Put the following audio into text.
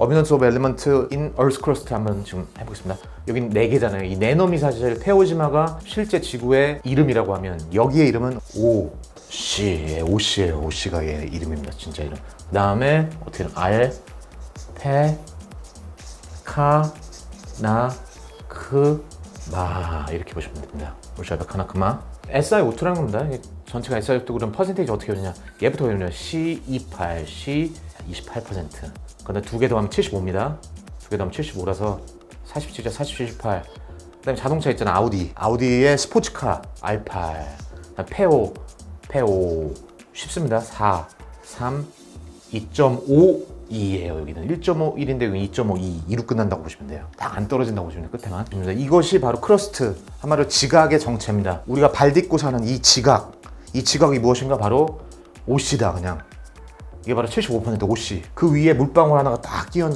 어비넌스 오브 엘리먼트 인 얼스 크러스트 한번 지금 해보겠습니다. 여긴 네 개잖아요. 이 네 놈이 사실 페오지마가 실제 지구의 이름이라고 하면 여기의 이름은 오 씨, 오씨예요. 오씨가 얘 이름입니다. 진짜 이름. 그 다음에 어떻게 이름? 알, 페, 카, 나, 크, 마 이렇게 보시면 됩니다. 오샤베 카나 크마. SI5라는 겁니다. 전체가 SI5 그럼 퍼센테이지 어떻게 되냐? 얘부터 되냐? C28, C28%. 근데 두 개 더하면 75입니다. 두 개 더하면 75라서 47자 47, 18. 그다음에 자동차 있잖아 아우디. 아우디의 스포츠카 R8. 그다음 페오, 페오 쉽습니다. 4, 3, 2.52예요. 여기는 1.5, 1인데 여기 2.5, 2, 2로 끝난다고 보시면 돼요. 다안 떨어진다고 보시면 돼요. 끝에만. 이것이 바로 크러스트, 한마디로 지각의 정체입니다. 우리가 발 딛고 사는 이 지각, 이 지각이 무엇인가 바로 옷이다 그냥. 이게 바로 75% 옷이. 그 위에 물방울 하나가 딱 끼얹어